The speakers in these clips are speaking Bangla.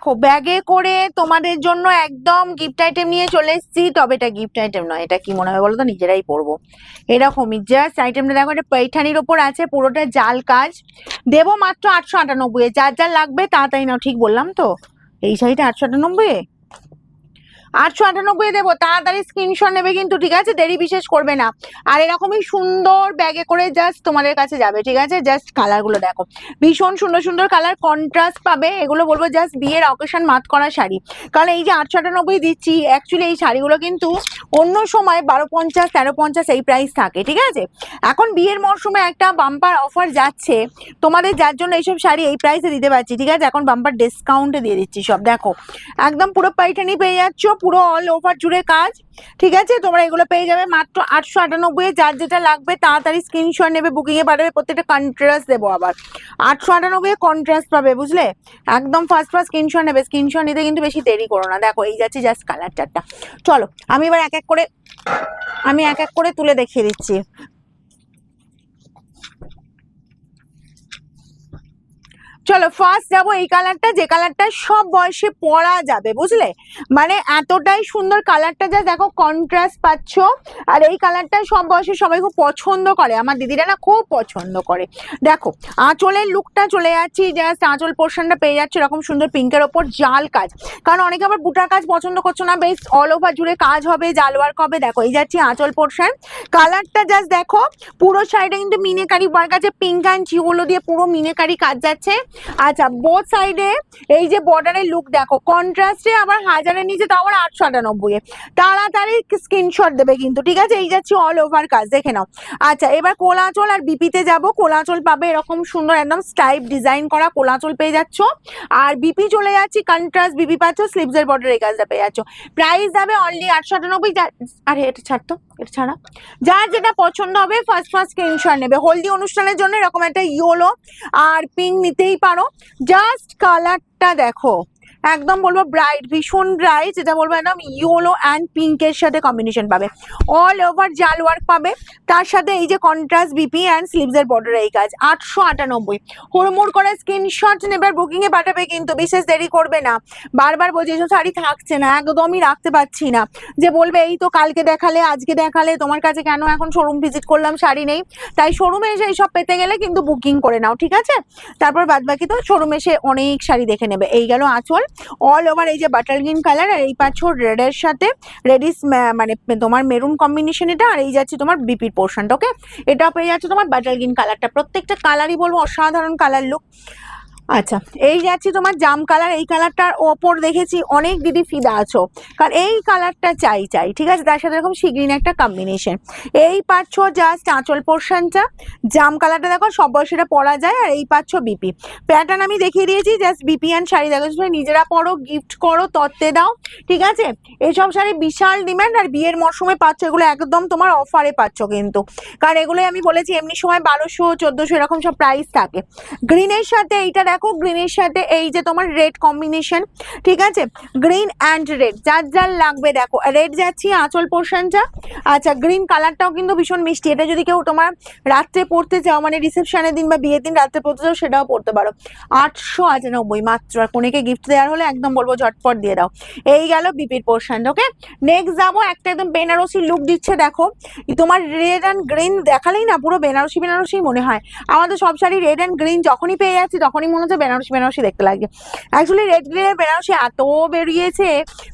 দেখো ব্যাগে করে তোমাদের জন্য একদম গিফট আইটেম নিয়ে চলে এসেছি, তবে এটা গিফট আইটেম নয়, এটা কি মনে হয় বলো তো? নিজেরাই পরবো। এরকমই জাস্ট আইটেমটা দেখো, এটা পৈঠানির ওপর আছে, পুরোটা জাল কাজ। দেবো মাত্র আটশো আটানব্বই যার যার লাগবে তাড়াতাড়ি নাও, ঠিক বললাম তো? এই শাড়িটা আটশো আটানব্বই? আটশো আটানব্বই দেবো, তাড়াতাড়ি স্ক্রিনশট নেবে কিন্তু, ঠিক আছে? দেরি বিশেষ করবে না। আর এরকমই সুন্দর ব্যাগে করে জাস্ট তোমাদের কাছে যাবে, ঠিক আছে? জাস্ট কালারগুলো দেখো। ভীষণ সুন্দর সুন্দর কালার কন্ট্রাস্ট পাবে, এগুলো বলব জাস্ট বিয়ের অকেশন মাত করা শাড়ি। কারণ এই যে আটশো আটানব্বই দিচ্ছি অ্যাকচুয়ালি এই শাড়িগুলো কিন্তু অন্য সময় বারো পঞ্চাশ, তেরো পঞ্চাশ এই প্রাইস থাকে, ঠিক আছে? এখন বিয়ের মরশুমে একটা বাম্পার অফার যাচ্ছে, তোমাদের যার জন্য এইসব শাড়ি এই প্রাইসে দিতে পারছি, ঠিক আছে? এখন বাম্পার ডিসকাউন্টে দিয়ে দিচ্ছি সব, দেখো। একদম পুরো পাইঠানি পেয়ে যাচ্ছ পুরো অল ওভার জুড়ে কাজ, ঠিক আছে? তোমরা এগুলো পেয়ে যাবে মাত্র আটশো আটানব্বই যার যেটা লাগবে তাড়াতাড়ি স্ক্রিনশট নেবে বুকিংয়ে পাঠাবে, প্রত্যেকটা কন্ট্রাস্ট দেবো আবার। আটশো আটানব্বই কন্ট্রাস্ট পাবে, বুঝলে? একদম ফার্স্ট ফার্স্ট স্ক্রিনশট নেবে স্ক্রিনশট নিতে কিন্তু বেশি দেরি করো না। দেখো, এই যাচ্ছে জাস্ট কালার চারটা চলো, আমি এবার এক এক করে, আমি এক এক করে তুলে দেখিয়ে দিচ্ছি। চলো ফার্স্ট যাব এই কালারটা যে কালারটা সব বয়সে পরা যাবে, বুঝলে? মানে এতটাই সুন্দর কালারটা যা, দেখো কন্ট্রাস্ট পাচ্ছ। আর এই কালারটা সব বয়সে সবাই খুব পছন্দ করে, আমার দিদিরা না খুব পছন্দ করে। দেখো, আঁচলের লুকটা চলে যাচ্ছি জাস্ট আঁচল পোর্শনটা পেয়ে যাচ্ছে, এরকম সুন্দর পিঙ্কের ওপর জাল কাজ। কারণ অনেকে আবার বুটার কাজ পছন্দ করছ না, বেশ অল ওভার জুড়ে কাজ হবে, জাল ওয়ার্ক হবে। দেখো, এই যাচ্ছি আঁচল পোর্শন কালারটা জাস্ট দেখো, পুরো সাইডে কিন্তু মিনেকারি ওয়ার্ক আছে পিঙ্ক অ্যান্ড চিগুলো দিয়ে পুরো মিনেকারি কাজ যাচ্ছে। আচ্ছা বোথ সাইডে এই যে বর্ডারের লুক দেখো কন্ট্রাস্টে আবার হাজারের নিচে তো আবার আটশো আটানব্বই তাড়াতাড়ি স্ক্রিনশট দেবে কিন্তু, ঠিক আছে? এই যাচ্ছি অল ওভার কাজ দেখে নাও। আচ্ছা এবার কোলাচল আর বিপিতে যাব। কোলাচল পাবে এরকম সুন্দর একদম স্টাইপ ডিজাইন করা কোলাচল পেয়ে যাচ্ছ। আর বিপি চলে যাচ্ছি কন্ট্রাস্ট বিপি পাচ্ছ স্লিভসের বর্ডার এই কাজটা পেয়ে যাচ্ছ। প্রাইস যাবে অনলি আটশো আটানব্বই। আরে, এটা ছাড়তো এটা ছাড়া যার যেটা পছন্দ হবে ফার্স্ট ফার্স্ট স্ক্রিনশট নেবে। হলদি অনুষ্ঠানের জন্য এরকম একটা ইয়োলো আর পিঙ্ক নিতেই পারো। জাস্ট কালারটা দেখো। একদম বলব ব্রাইট ভীষণ ব্রাইট যেটা বলব একদম ইয়োলো অ্যান্ড পিঙ্কের সাথে কম্বিনেশন পাবে। অল ওভার জাল ওয়ার্ক পাবে। তার সাথে এই যে কন্ট্রাস্ট বিপি অ্যান্ড স্লিভসের বর্ডার এই কাজ, আটশো আটানব্বই। হুড়মুড় করে স্ক্রিনশট নেবে বুকিং এ পাঠাবে কিন্তু বিশেষ দেরি করবে না। বারবার বলছি এসব শাড়ি থাকছে না, একদমই রাখতে পারছি না। যে বলবে, এই তো কালকে দেখালে, আজকে দেখালে, তোমার কাছে কেন এখন শোরুম ভিজিট করলাম শাড়ি নেই? তাই শোরুমে এসে এইসব পেতে গেলে কিন্তু বুকিং করে নাও, ঠিক আছে? তারপর বাদ বাকি তো শোরুমে এসে অনেক শাড়ি দেখে নেবে। এই গেল আঁচল। অল ওভার এই যে বাটার গ্রিন কালার আর এই পাচ্ছ রেডের সাথে রেডিস মানে তোমার মেরুন কম্বিনেশন এটা আর এই যাচ্ছে তোমার বিপির পোর্শনটা ওকে এটা পেয়ে যাচ্ছে তোমার বাটার গ্রিন কালারটা প্রত্যেকটা কালারই বলব অসাধারণ কালার লুক আচ্ছা এই যাচ্ছি তোমার জাম কালার এই কালারটার ওপর দেখেছি অনেক দিদি ফিদা আছো। কারণ এই কালারটা চাই চাই, ঠিক আছে? তার সাথে এরকম শিগ্রিন একটা কম্বিনেশন এই পাচ্ছ জাস্ট আঁচল পোর্শনটা জাম কালারটা দেখো, সব বয়সেরা পরা যায়, আর এই পাচ্ছ বিপি প্যাটার্ন আমি দেখিয়ে দিয়েছি জাস্ট বিপি অ্যান্ড শাড়ি। দেখো নিজেরা পরো গিফট করো, তত্ত্বে দাও, ঠিক আছে? এইসব শাড়ি বিশাল ডিমান্ড আর বিয়ের মরশুমে পাচ্ছ এগুলো একদম তোমার অফারে পাচ্ছ কিন্তু। কারণ এগুলোই আমি বলেছি, এমনি সময় বারোশো, চোদ্দোশো এরকম সব প্রাইস থাকে। গ্রিনের সাথে এইটা গ্রিনের সাথে এই যে তোমার রেড কম্বিনেশন ঠিক আছে? গ্রিন অ্যান্ড রেড যার যার লাগবে দেখো। রেড যাচ্ছি, আঁচল পোর্শনটা আচ্ছা গ্রিন কালারটাও কিন্তু ভীষণ মিষ্টি। এটা যদি কেউ তোমার রাত্রে পড়তে চাও মানে রিসেপশনের দিন বা বিয়ের দিন রাত্রে পড়তে চাও, সেটাও পড়তে পারো। আটশো আটানব্বই মাত্র। আর কোনেকে গিফট দেওয়ার হলে একদম বলব ঝটপট দিয়ে দাও। এই গেল বিপির পোর্শন ওকে নেক্সট যাব, একটা একদম বেনারসি লুক দিচ্ছে, দেখো। তোমার রেড অ্যান্ড গ্রিন দেখালেই না, পুরো বেনারসি বেনারসি মনে হয়। আমাদের সব শাড়ি রেড অ্যান্ড গ্রিন যখনই পেয়ে যাচ্ছি, তখনই মনে বেনারসি বেনারসি দেখতে লাগছে। অ্যাকচুয়ালি রেড গ্রিনের বেনারসি এত বেরিয়েছে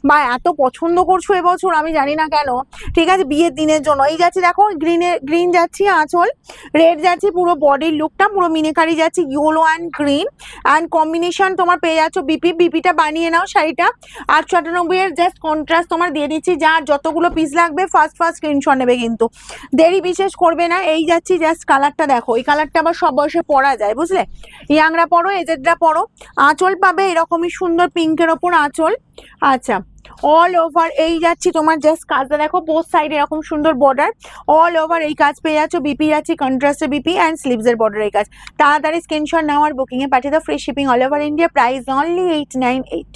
বা এত পছন্দ করছ এবছর আমি জানি না কেন। ঠিক আছে, বিয়ের দিনের জন্য। এই যাচ্ছি দেখো গ্রিনের গ্রিন যাচ্ছি, আঁচল। রেড যাচ্ছি, পুরো বডির লুকটা পুরো মিনেকারি যাচ্ছি yellow and green and combination তোমার পেয়ে যাচ্ছ বিপি বিপিটা বানিয়ে নাও শাড়িটা। আটশো আটানব্বই এর জাস্ট কন্ট্রাস্ট তোমার দিয়ে দিচ্ছি, যার যতগুলো পিস লাগবে ফার্স্ট ফার্স্ট স্ক্রিনশট নেবে কিন্তু। দেরি বিশেষ করবে না, এই যাচ্ছি জাস্ট কালারটা দেখো। এই কালারটা আবার সব বয়সে পরা যায়, বুঝলে? ইয়াংরা পরো এজেডরা পরো। আঁচল পাবে এরকমই সুন্দর পিঙ্কের ওপর আঁচল। আচ্ছা অল ওভার এই যাচ্ছি তোমার জাস্ট কাজটা দেখো বোথ সাইড এরকম সুন্দর বর্ডার অল ওভার এই কাজ পেয়ে যাচ্ছ বিপি যাচ্ছি কন্ট্রাস্টের বিপি অ্যান্ড স্লিভসের বর্ডার এই কাজ। তাড়াতাড়ি স্ক্রিনশট নেওয়ার বুকিংয়ে পাঠিয়ে দাও free shipping all over India price only eight nine eight